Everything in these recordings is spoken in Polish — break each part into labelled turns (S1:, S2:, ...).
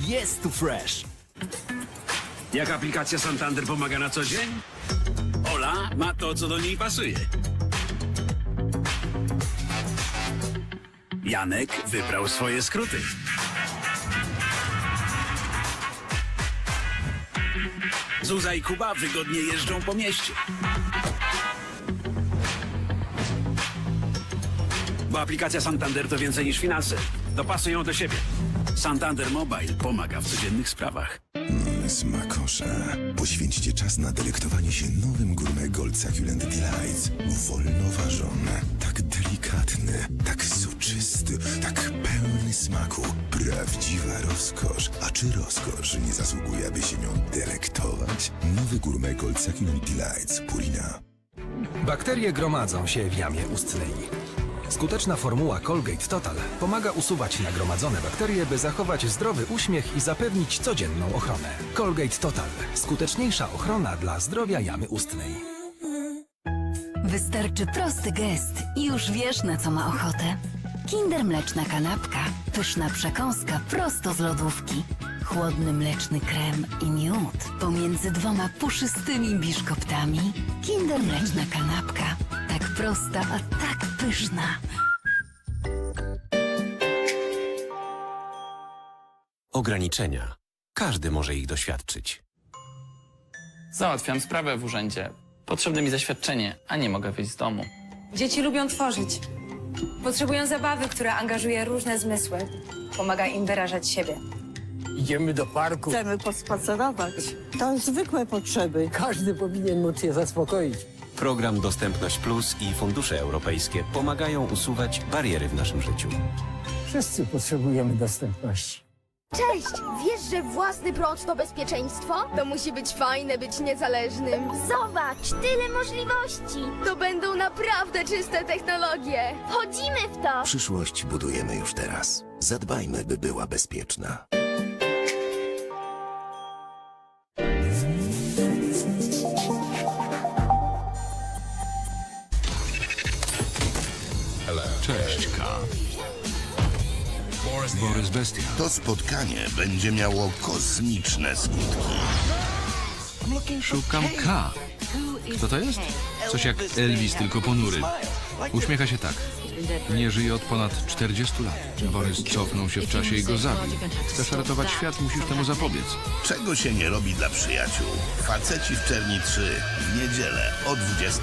S1: Jest tu fresh.
S2: Jak aplikacja Santander pomaga na co dzień? Ola ma to, co do niej pasuje. Janek wybrał swoje skróty. Zuza i Kuba wygodnie jeżdżą po mieście. Bo aplikacja Santander to więcej niż finanse. Dopasuj ją do siebie. Santander Mobile pomaga w codziennych sprawach.
S3: Smakosze. Poświęćcie czas na delektowanie się nowym Gourmet Gold Succulent Delights. Wolno ważony, tak delikatny, tak soczysty, tak pełny smaku. Prawdziwa rozkosz. A czy rozkosz nie zasługuje, aby się nią delektować? Nowy Gourmet Gold Succulent Delights. Purina.
S1: Bakterie gromadzą się w jamie ustnej. Skuteczna formuła Colgate Total pomaga usuwać nagromadzone bakterie, by zachować zdrowy uśmiech i zapewnić codzienną ochronę. Colgate Total. Skuteczniejsza ochrona dla zdrowia jamy ustnej.
S4: Wystarczy prosty gest i już wiesz, na co ma ochotę. Kinder Mleczna Kanapka. Pyszna przekąska prosto z lodówki. Chłodny mleczny krem i miód pomiędzy dwoma puszystymi biszkoptami. Kinder Mleczna Kanapka. Tak prosta, a tak pyszna.
S5: Ograniczenia. Każdy może ich doświadczyć.
S6: Załatwiam sprawę w urzędzie. Potrzebne mi zaświadczenie, a nie mogę wyjść z domu.
S7: Dzieci lubią tworzyć. Potrzebują zabawy, która angażuje różne zmysły. Pomaga im wyrażać siebie.
S8: Idziemy do parku.
S9: Chcemy pospacerować. To zwykłe potrzeby.
S8: Każdy powinien móc je zaspokoić.
S5: Program Dostępność Plus i fundusze europejskie pomagają usuwać bariery w naszym życiu.
S8: Wszyscy potrzebujemy dostępności.
S10: Cześć! Wiesz, że własny prąd to bezpieczeństwo? To musi być fajne być niezależnym. Zobacz, tyle możliwości! To będą naprawdę czyste technologie. Wchodzimy w to!
S3: Przyszłość budujemy już teraz. Zadbajmy, by była bezpieczna.
S2: Cześć, K. Borys Bestia.
S3: To spotkanie będzie miało kosmiczne skutki.
S2: Szukam K. Kto to jest? Coś jak Elvis, tylko ponury. Uśmiecha się tak. Nie żyje od ponad 40 lat. Borys cofnął się w czasie i go zabił. Chcesz ratować świat, musisz temu zapobiec.
S3: Czego się nie robi dla przyjaciół? Faceci w Czerni 3 w niedzielę o 20.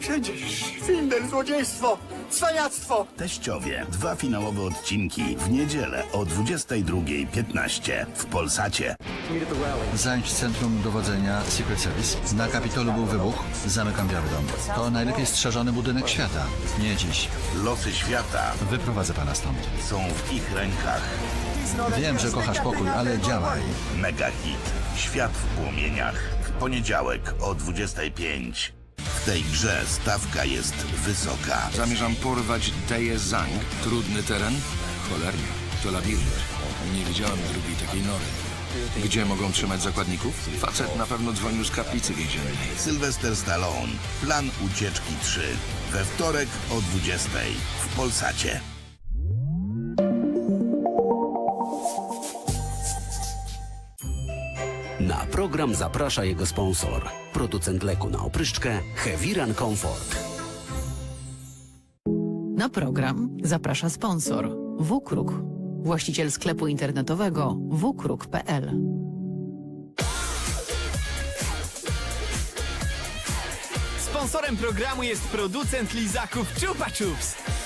S8: Wszędzie szwindel, złodziejstwo, cwaniactwo.
S3: Teściowie. Dwa finałowe odcinki w niedzielę o 22.15 w Polsacie.
S11: Zańcz centrum dowodzenia Secret Service. Na Kapitolu był wybuch. Zamykam Biały Dom. To najlepiej strzeżony budynek świata. Nie dziś.
S3: Losy świata
S11: Wyprowadzę pana stąd.
S3: są w ich rękach.
S11: Wiem, że kochasz pokój, ale działaj.
S3: Mega hit. Świat w płomieniach. W poniedziałek o 25. W tej grze stawka jest wysoka.
S2: Zamierzam porwać Deje Zang. Trudny teren? Cholernie. To labirynt. Nie widziałem drugiej takiej nory. Gdzie mogą trzymać zakładników? Facet na pewno dzwonił z kaplicy więziennej.
S3: Sylwester Stallone. Plan ucieczki 3. We wtorek o 20. W Polsacie.
S5: Program zaprasza jego sponsor. Producent leku na opryszczkę Heviran Comfort.
S9: Na program zaprasza sponsor WKRUK, właściciel sklepu internetowego wkruk.pl.
S1: Sponsorem programu jest producent lizaków Chupa Chups.